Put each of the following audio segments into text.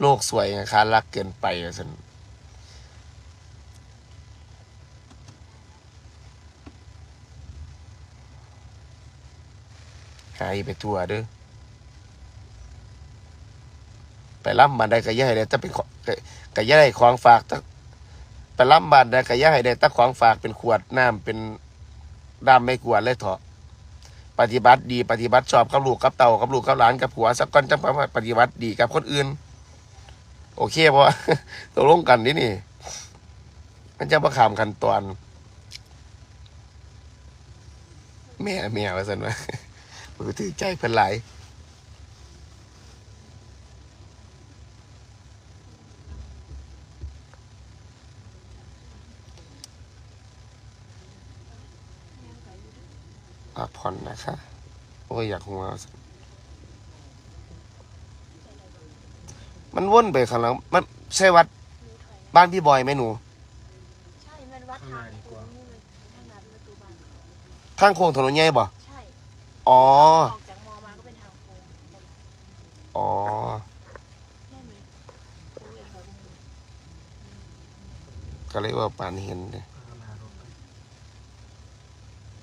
โลกสวยไงคะรักเกินไปอะสันหายไปทั่วเด้อไปล่ำบานใดก็อย่าให้ได้แต่เป็นของก็ก็อย่าได้ของฝากแตะไปล่ำบานใดก็อย่าให้ได้แตะของฝากเป็นขวดน้ำเป็นด้ามไม่กวดเลยเถอะปฏิบัติดีปฏิบัติชอบกับลูกกับเต่ากับลูกกับหลานกับผัวสักก้อนจังปฏิบัติดีกับคนอื่น โอเคเพราะตกลงกันนี่นี่ มันจะประขามขั้นตอนแม่แม่ว่าสันว่ามือถือใจเพิ่นหลายพักผ่อนนะคะ โอ้ยอยากหัวว่าซั่น มันวนไปข้างหลังมันใช่วัดบ้านพี่บอยไหมหนู ใช่ มันวัดทางโค้งนี่มันทางหน้าประตูบ้านเขาข้างโค้งถนนใหญ่บ่ใช่อ๋อ ออกจากมอมาก็เป็นทางโค้งอ๋อ ได้ไหมโอ้ยเขาไม่รู้ก็เลยว่าปานเห็นเลย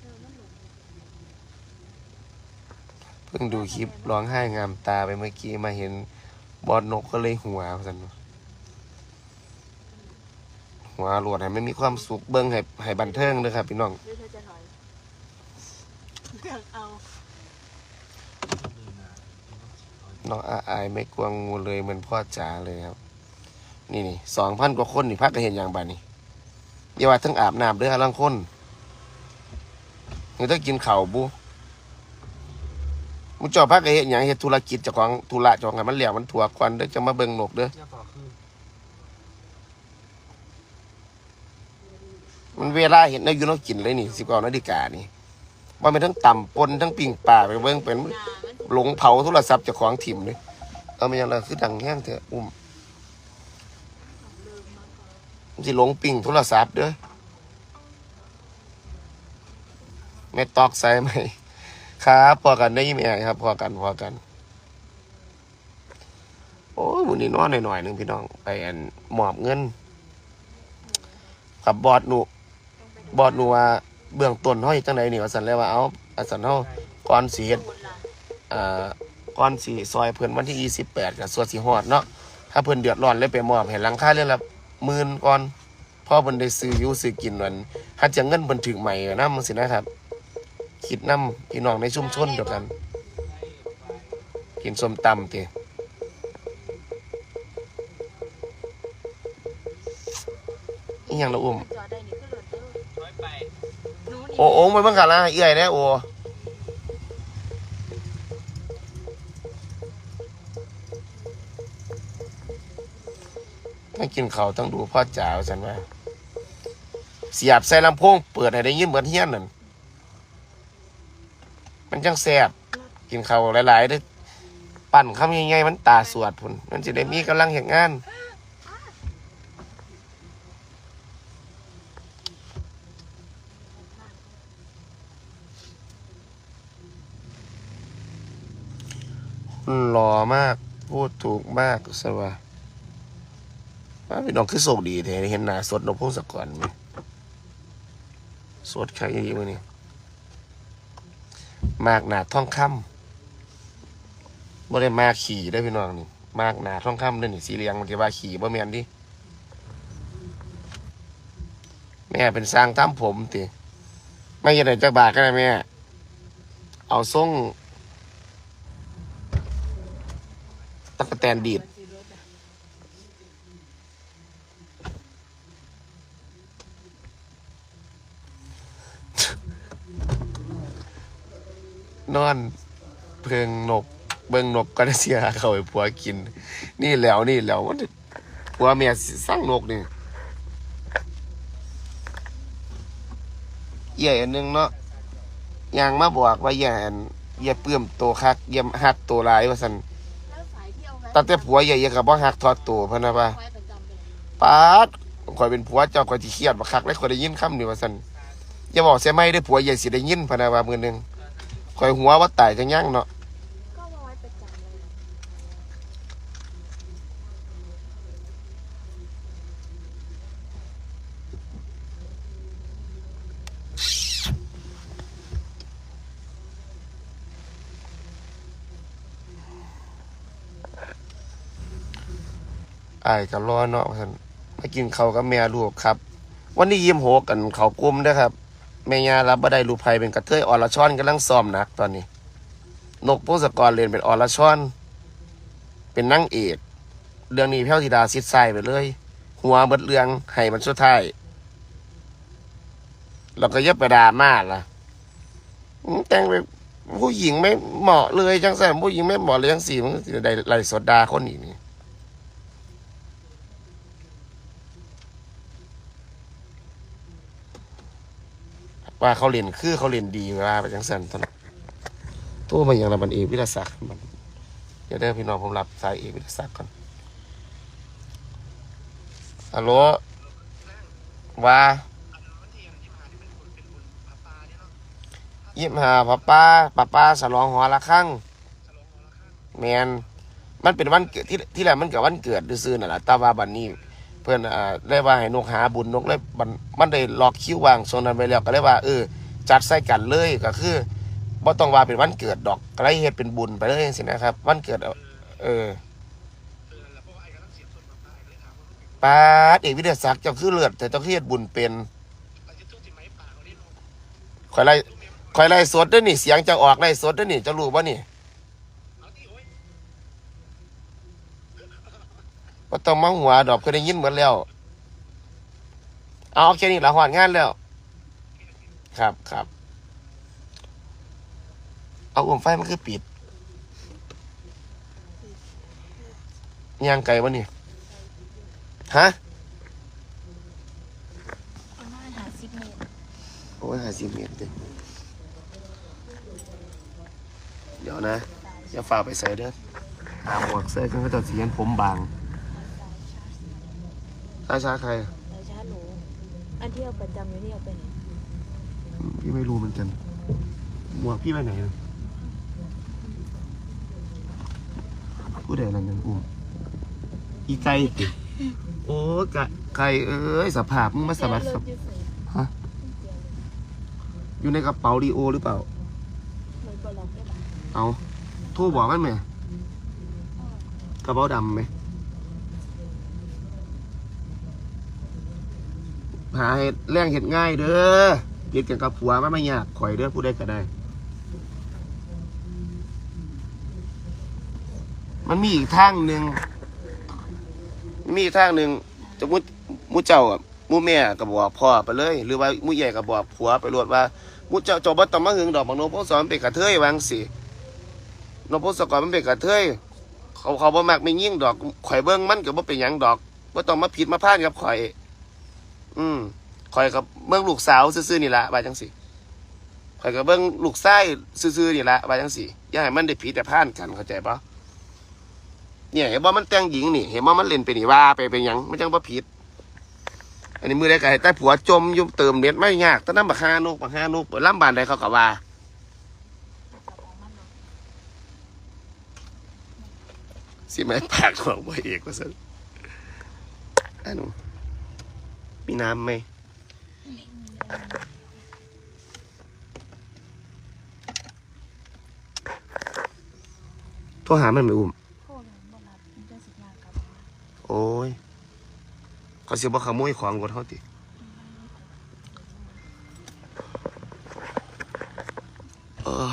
เออมันหลงเพิ่งดูคลิปร้องไห้งามตาไปเมื่อกี้มาเห็น บอดนกก็เลยหัวสันหัวหลวดให้ไม่มีความสุขเบิ้งให้ให้บันเทิงเลยครับพี่น้องหรือเธอจะถอยเลือกเอาน้องอาอายไม่กลัวงูเลยเหมือนพ่อจ๋าเลยครับ นี่นี่สองพันกว่าคนนี่พักก็เห็นอย่างบ้านี่อย่าว่าทั้งอาบน้ำเด้อลังคนนี่ต้องกินข้าวบุ มุจอพักก็เห็นอย่างเฮ็ดธุรกิจเจ้าของธุระเจ้าของให้มันเหลี่ยมมันถั่วควันเด้อจะมาเบิ่งนกเด้อมันเวลาเห็นนายอยู่น้องกินเลยนี่สิบกว่านาฬิกานี่ว่ามันทั้งต่ำปนทั้งปิ่งป่าไปเบิ่งเป็นหลงเผาโทรศัพท์เจ้าของถิ่มเลยเอามันยังไงคือดังแห้งเถอะอุ้มมันสิหลงปิ่งโทรศัพท์เด้อแม่ตอกใส่ไหม ครับพอกันได้ยินไหมครับพอกันพอกัน โอ้ยวันนี้นอนหน่อยๆหนึงพี่น้อง ไปอันหมอบเงินกับบอดหนูบอดหนูว่าเบื้องต้นเฮาเฮ็ดจังไดนี่ว่าซั่นแล้วว่าเอาอาสันเฮาก่อนสิเฮ็ดอ่าก่อนสิซอยเพิ่นวันที่28ก็สวดสิฮอดเนาะถ้าเพิ่นเดือดร้อนเลยไปมอบให้หลังค่าเรือนละหมื่นก่อนพ่อเพิ่นได้ซื้ออยู่ซื้อกินนั่นถ้าจะเงินเพิ่นถึงใหม่นำจังซี่นะครับ คิดนำพี่น้องในชุมชนเดียวกัน กินส้มตำติอีหยังละอุ้มจอดได้นี่ก็หลุดเด้อน้อยไปหนูนี่โอ้โอ้ไปเบิ่งกันละเอื้อยแน่โอ้ต้องกินข้าวต้องดูพ่อจ๋าฉันว่าเสียบใส่ลำโพงเปิดให้ได้ยินเหมือนเฮี้ยนนั่น มันจังแซ่บกินข้าวหลายๆเด้ปั่นคำใหญ่ๆมันตาสวดพุ่นมันจะได้มีกำลังเห็นงานหล่อมาก พูดถูกมากสว่าว่าพี่น้องคือโชคดีแท้เห็นหน้าสดนกพงศกรไหมสดใครดีมื้อนี้ มากหนาท่องคำบ่ได้มาขี่ได้พี่น้องนี่ มากหนาท่องคำเด้อนี่สีเหลืองมันจะว่าขี่บ่แมนดิแม่เป็นสร้างทำผมติไม่ยังไงจักบาทก็ได้แม่ เอาส่งตะกแตนดีด นอนเพิงนกเบิงนกก็ได้เสียเขาไปผัวกิน นี่แล้วนี่แล้วมันผัวเมียสร้างนกนี่เอี่ยอันหนึงเนาะยางมาบอกว่าอย่าอันอย่าเปื้มโตคักอย่าหักโตหลายว่าซั่นตั้งแต่ผัวใหญ่ยังกับบ่หักทอดตัวพะนะปะปะปาดข่อยเป็นผัวเจ้าข่อยสิเครียดบักคักแล้วข่อยได้ยินคำนี้ว่าซั่นอย่าบอกเสียไม่ได้ผัวใหญ่สิได้ยินพะนะว่ามื้อหนึ่ง คอยหัวว่าตายจะยั่งเนาะไอ้ก็บรอเนาะท่านมากินเขาวกับแม่ลูกครับ วันนี้ยิ้มโหกันเขากุ้มนะครับ แม่ยารับบ่ได้ลูกไผเป็นกระเทยออรชอนกำลังซ้อมหนักตอนนี้ นกพงศกรเรียนเป็นออรชอน เป็นนางเอกเรื่องนี้แพ้วธิดาซิดไซไปเลย หัวเบิดเรื่องให้มันสุดท้ายเราก็เย็บไปดาม่าล่ะแต่งไปผู้หญิงไม่เหมาะเลยจังสันผู้หญิงไม่เหมาะเลยจังสี่มันก็สิได้ไล่สดดาคนอีกนี่ ว่าเขาเล่นคือเขาเล่นดีว่าไปจังสันตอนนั้นโทั่วมาอย่างระบันเอกวิทยาศักดิ์มันเดี๋ยวได้พี่น้องผมรับสายเอกวิทยาศักดิ์ก่อนฮัลโหลว่ายี่ห้าป้าป้าป้าป้าสลองหอละครั้งแมนมันเป็นวันเกิดที่ที่แรกมันเกิดวันเกิดซื่อๆน่ะแหละแต่ว่าบันนี้ เพื่อนอ่าได้ว่าให้นกหาบุญนกเลยมันมันได้ล็อกคิววางโซนนั้นไปแล้วก็เลยว่าเออจัดใส่กันเลยก็คือบ่ต้องว่าเป็นวันเกิดดอกก็เลยเฮ็ดเป็นบุญไปเลยสินะครับวันเกิด เออปาดเอกวิทยาศักดิ์เจ้าคือเลือดแต่เจ้าคือเฮ็ดบุญเป็นคอยไล่คอยไล่สดด้วยนี่เสียงจะออกไล่สดด้วยนี่จะรู้ป่ะนี่ ก็ต้องมาหัวดอกเคยได้ยินหมือนแล้ว เอาโอเคนี่ละหอดงานแล้ว ครับครับ เอาอุ่มไฟมันคือปิดย่างไก่วะนี่ฮะประมาณหาสิบเมตรโอ้ยหาสิเมตรเดี๋ยวนะอย่าฝ่าไปใส่เด้อหาหมวกใส่กันก็จะเสียนผมบาง ตาชาใครอะแต่ช้าหนูอันที่เอาประจำอยู่นี่เอาไปไหนพี่ไม่รู้เหมือนกัน หมวกพี่ไปไหนอะผู้ใดนั่นนั่นอุ้มอีไก่ติโอ้กะไก่เอ้ยสภาพมึงมาสะบัดเจอสับรถอยู่ใส่ฮะเจอเลยอยู่ในกระเป๋าดีโอหรือเปล่ามันก็ล็อกได้ปะเอาโทรบอกกันไหมกระเป๋าดำไหม หาเห็ดแรงเห็ดง่ายเด้อเกิดกันกับผัวมันไม่ยากข่อยเด้อผู้ใดก็ได้ มันมีอีกทางหนึ่งมีอีกทางหนึ่งจะมุมุเจ้าอะมุแม่ก็บอกพ่อไปเลย หรือว่ามุใหญ่ก็บอกผัวไปรวดว่ามุเจ้าจบบ่ต้อมาหึงดอกบางโนพสอนเป็นกระเทยวางสินพสกรมันเป็นกระเทยเขาเขาบ่มักไม่ยิ่งดอก ข่อยเบิ่งมันก็บ่เป็นหยังดอกบ่ต้องมาผิดมาพลาดกับข่อย อืมข่อยกับเบิ่งลูกสาวซื่อๆนี่ละว่าจังสิข่อยกับเบิ่งลูกชายซื่อๆนี่ละว่าจังสิอย่าให้มันได้ผิดแต่พลาดกันเข้าใจปะเนี่ยเห็นบ่ามันแต่งหญิงนี่ เห็นบ่ามันเล่นไปนี่ว่าไปเป็นยังไมันจังบ่ผิด อันนี้มือได้ไก่แต่ผัวจมยุ่เติมเน็ตไม่ยากตอนนั้นบักฮานุกบักฮานุกเปิดล่ำบานใดเขาก็ว่าสิไม่ปากของบ่เอกว่าสันอันนู้ มีน้ำไหมโทรหามันไหมอุ้มโคตรบ่รับมันจะสิบงานกับโอ้ยเขาเสียบ่ขโมยของรถเขาติเออ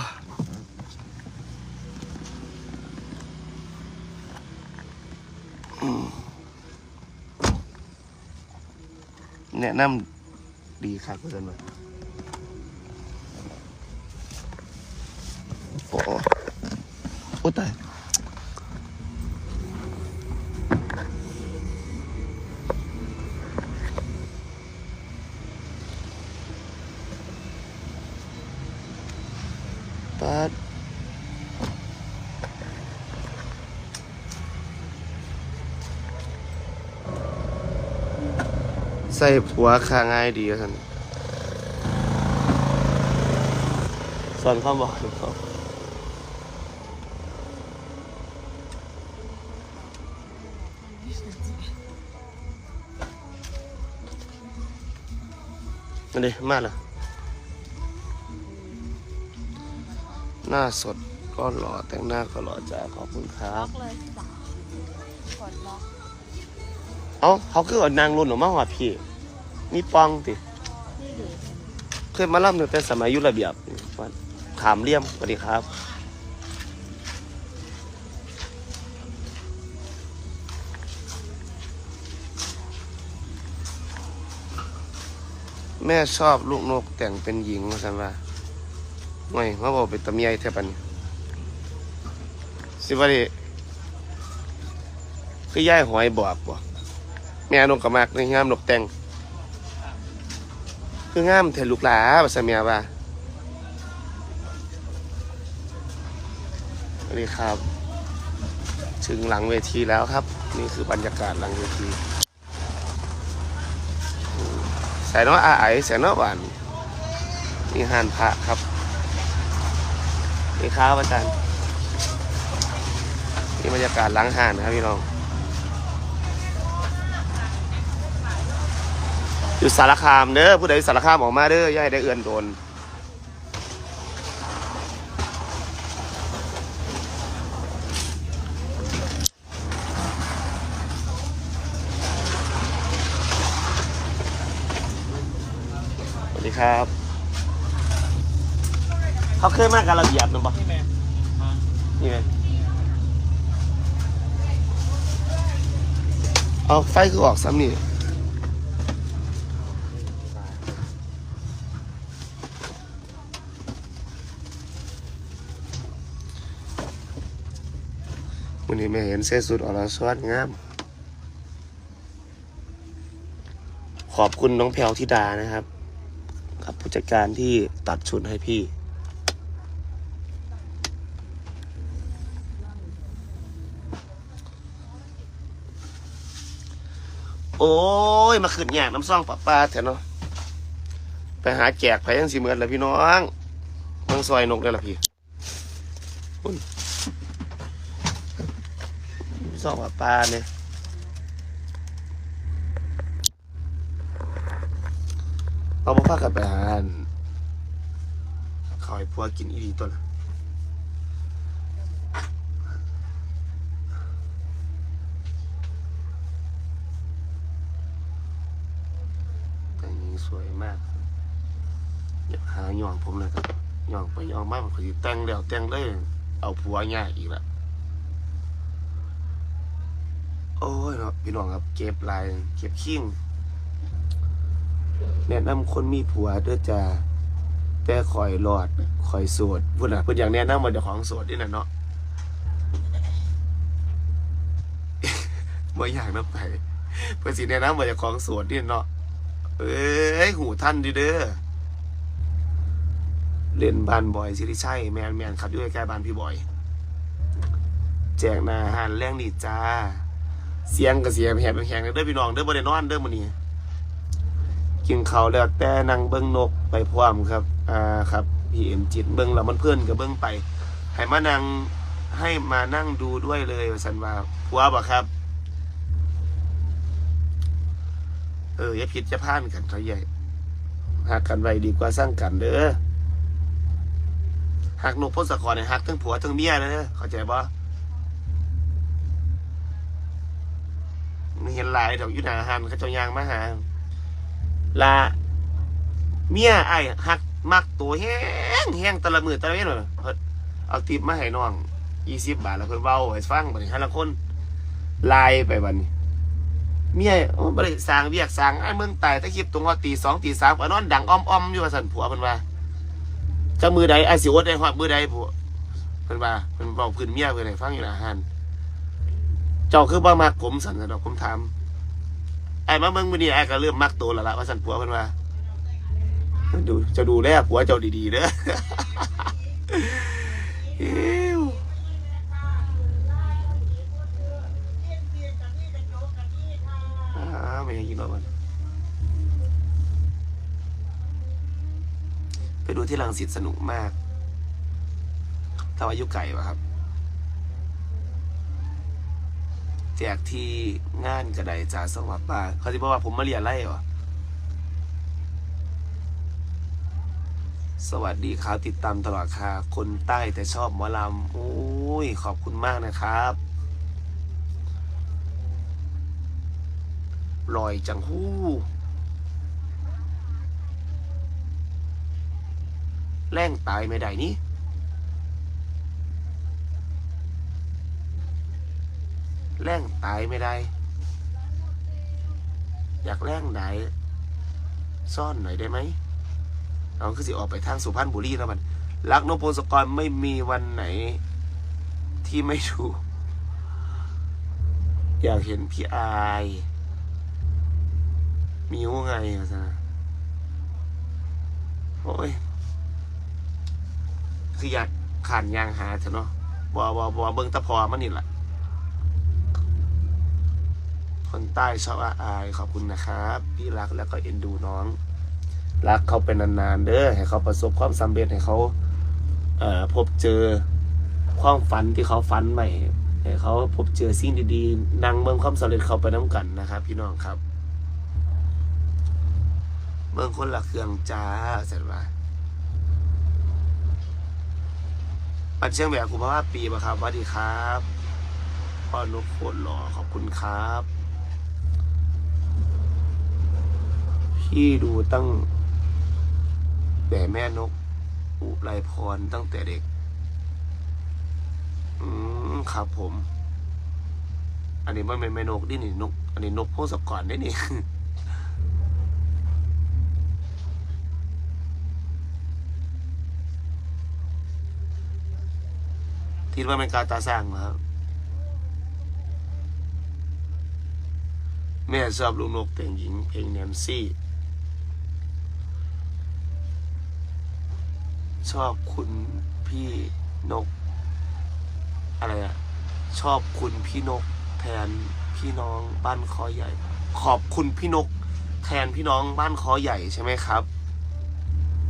อืม แนะนำดีครับเพื่อนว่าโอ้โอ้ตาย ปัดใส่ผัวค่าง่ายดีท่านสอนความบอกเขาอันนี้มาแล้วหน้าสดก็หล่อแต่งหน้าก็หล่อจ้าขอบคุณครัล็อบกเลยจ้ะกดล็อกเอ้าเขาคือเอานางรุ่นออกมาหอดพี่ มีปองติเคยมาล่ำตั้งแต่สมัยยุระเบียบวันขามเลี่ยมสวัสดีครับ แม่ชอบลูกนกแต่งเป็นหญิงว่าสันว่าไม่เขาบอกเป็นตะเมียแทบปันนี้สิว่าดิคือย่ายหอยบอกบ่แม่นกกระมากในงามนกแต่ง คืองามเถลูกหลาบัสเมียว่าสวัสดีครับ ถึงหลังเวทีแล้วครับ นี่คือบรรยากาศหลังเวทีแสนว่าอาไอแสนว่าหวานนี่หานพระครับนี่ครับอาจารย์นี่บรรยากาศหล้างหานครับพี่น้อง อยู่สารคามเด้อผู้ใดสารคามออกมาเด้อย่าให้ได้เอื่อนโดนสวัสดีครับ เขาเคยมากันระเบียบนั่นปะนี่แม่นี่ไหมเอาไฟคือออกซ้ำนี่ วันนี้แม่เห็นเส้นสุดอรสวดงาม ขอบคุณน้องแพลวธิดานะครับ กับผู้จัดการที่ตัดชุดให้พี่โอ้ย มาขึ้นแยกน้ำซ่องปลาปลาเถอะเนาะไปหาแจกไผยังสิเหมือนละพี่น้องเมืองซอยนกได้ละพี่ อุ้ยซ่องปลาเนี่ยเอามาพากันไปหาอันเขาให้พวกินอีดีตัวละแต่งหญิงสวยมากอยากหาย่องผมเลยครับย่องไปย่องมาผมคือแต่งแล้วแต่งเลยเอาผัวยากอีกละ โอ้ยเนาะพี่น้องครับเก็บลายเก็บขิ้งแนะนำคนมีผัวเด้อจ้าแต่คอยรอดคอยโสดพูดนะพื่อนอยากแนะนำว่าเจ้าของโสดนี่นะเนาะบ่อยากนำไปเพื่อสิแนะนำว่าเจ้าของโสดนี่เนาะเอ้ยหูท่านดีเด้อเล่นบ้านบอยสิริชัยแมนแมนครับอยู่ใกล้บ้านพี่บอย แจกหนาอาหารแรงดีจ้า เสียงกับเสียงแหบแข็งเด้อพี่น้องเด้อบ่ได้นอนเด้อมื้อนี้กินข้าวแล้วแต่นั่งเบิ่งนกไปพร้อมครับอ่าครับพี่เอ็มจิตเบิ่งแล้วมันเพื่อนก็เบิ่งไปให้มานั่งให้มานั่งดูด้วยเลยว่าซั่นว่าผัวบ่ครับเอออย่าผิดจะพลาดกันเท่าใหญ่หากกันไว้ดีกว่าสร้างกันเด้อหักนกพงศกรเนี่ยหักทั้งผัวทั้งเมียเลยเด้อเข้าใจปะไม่ เห็นหลายดอกยุนาหันเขาเจ้ายางมาหาลาเมียไอ้หักมักตัวแห้งแห้งตะละมือตะละเว้นเลยเพิ่นเอาติปมาให้น้องยี่สิบบาทแล้วเพิ่นเว้าให้ฟังบัดนี้ฮะละคนไลายไปบัดนี้เมียโอ้บ่ได้สางเวียกสางไอ้ายมึงตายถ้าคลิปตรงว่าตีสองตีสามก็นอนดังอ้อมๆอมอยู่ว่าซั่นผัวเพิ่นว่าจะมือใดไอ้สิอดได้ฮอดมือใดผู้เพิ่นว่าเพิ่นเว้าพื้นเมียเพิ่นให้ฟังอยู่นะฮัน เจ้าคือบ่มักผมสั่นนะดอกผมถามไอ้มาเบิ่งมื้อนี้ไอ้ก็เริ่มมักโตแล้วล่ะว่าสั่นผัวเพิ่นว่าดูจะดูแลผัวเจ้าดีๆเด้ออิ๊วอ้าไม่ให้กินรอกมันไปดูที่ลังสิตสนุกมากถ้าว่ายุไก่ป่ะครับ แจกที่งานกระไดจ่าสวัสดิ์ป้าเขาจะบอกว่าผมมาเรียนไรวะสวัสดีครับติดตามตลอดค่ะคนใต้แต่ชอบหมอลำโอ้ยขอบคุณมากนะครับลอยจังหู้แร่งตายไม่ได้นี่ แรงตายไม่ได้ อยากแรงไหนซ่อนหน่อยได้ไหมเอาคือสิออกไปทางสุพรรณบุรีแล้วมันรักนพพงศกรไม่มีวันไหน ที่ไม่ดูกอยากเห็นพี่อายมิวไงอะซะโอ้ยคืออยากขานยางหาเถอะเนาะบอบอบอเบิ่งตะพอมันนี่แหละ คนใต้ชอบอาอายขอบคุณนะครับ พี่รักแล้วก็เอ็นดูน้อง รักเขาเป็นนานๆเด้อให้เขาประสบความสำเร็จให้เขาเอ่อพบเจอความฝันที่เขาฝันใหม่ให้เขาพบเจอสิ่งดีๆนั่งเมืองความสำเร็จเขาไปน้ำกันนะครับ พี่น้องครับ เมืองคนละเครื่องจ้าเสร็จว่าปันเชียงแบบคุณพ่อปีปะครับสวัสดีครับพ่อนุโคตรหล่อขอบคุณครับ พี่ดูตั้งแต่แม่นก อุไรพรตั้งแต่เด็ก อืมครับผม อันนี้มันเป็นแม่นกดินี่นก อันนี้นกโพสก่อนได้นี่คิดว่าเป็นการตาสร้างเหรอครับแม่ชอบลูกนกแต่งหญิงเพลงแนนซี่ ชอบคุณพี่นก อะไรอะชอบคุณพี่นก แทนพี่น้องบ้านคอใหญ่ ขอบคุณพี่นก แทนพี่น้องบ้านคอใหญ่ใช่ไหมครับ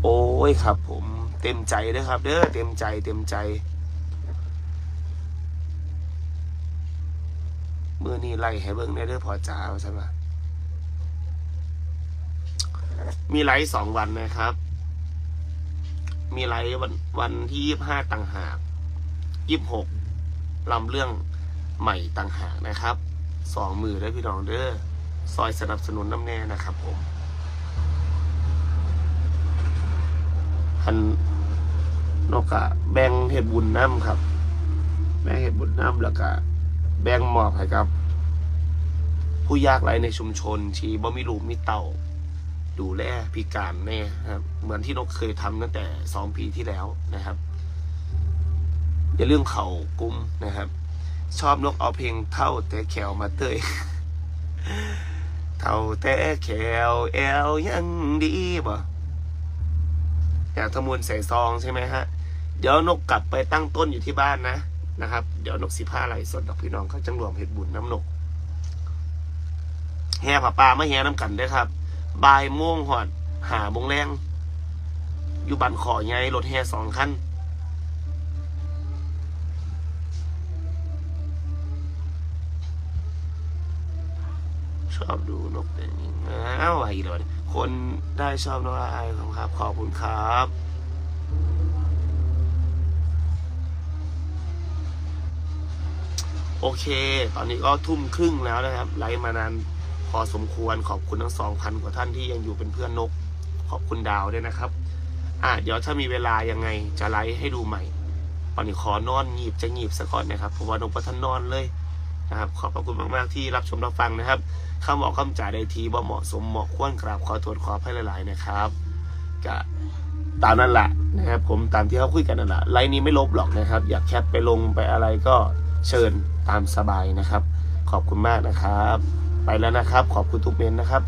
โอ้ยครับ ผมเต็มใจเด้อครับ เด้อเต็มใจเต็มใจมือนี้ไล่ให้เบิ่งได้เด้อพอจ้าใช่ไหมมีไลฟ์สองวันนะครับ มีไลฟ์วันวันที่ยี่ห้าต่างหากยี่หกลำเรื่องใหม่ต่างหากนะครับสองมือได้พี่น้องเด้อซอยสนับสนุนน้ำแน่นะครับผมอันนกกะแบ่งเห็ดบุญน้ำครับ แบ่งเห็ดบุญน้ำแล้วก็แบ่งมอบให้กับ ผู้ยากไร้ในชุมชนที่บ่มีลูกมีเต่า ดูแลพิการแน่ครับเหมือนที่นกเคยทำตั้งแต่สองปีที่แล้วนะครับ อย่าลืมเข่ากุ้มนะครับ ชอบนกเอาเพลงเท่าแต่แขวมาเตยเท่าแต่แขวแอลยังดีบ่อยากทำมูลใส่ซองใช่ไหมฮะ เดี๋ยวนกกลับไปตั้งต้นอยู่ที่บ้านนะนะครับ เดี๋ยวนกสิผ้าไหลฟ์สดดอกพี่น้องเขาจังรวมเห็ดบุญน้ำนกแห่ผาป่ามาแห่น้ำกันเด้ครับ บ่ายโมงหอดหาโมงแรง อยู่บันขอไงรถแห่สองคันชอบดูนกแต่งหญิงอ้าวไอ้เลยคนได้ชอบนกอายของครับ ขอบคุณครับโอเค ตอนนี้ก็ทุ่มครึ่งแล้วนะครับ ไลฟ์มานาน พอสมควรขอบคุณทั้งสองพันกว่าท่านที่ยังอยู่เป็นเพื่อนนก ขอบคุณดาวด้วยนะครับ อะเดี๋ยวถ้ามีเวลายังไงจะไลฟ์ให้ดูใหม่ตอนนี้ขอนอนงีบจะงีบซะก่อนนะครับเพราะว่านกประทันนอนเลยนะครับ ขอบพระคุณมากๆที่รับชมรับฟังนะครับคำบอกคำจ่ายใดทีบ่เหมาะสมเหมาะควรกราบขอโทษขอให้หลายๆนะครับก็ตามนั้นแหละนะครับผมตามที่เขาคุยกันนั่นแหละไลน์นี้ไม่ลบหรอกนะครับ อยากแคปไปลงไปอะไรก็เชิญตามสบายนะครับ ขอบคุณมากนะครับ ไปแล้วนะครับ ขอบคุณทุกเมนต์นะครับ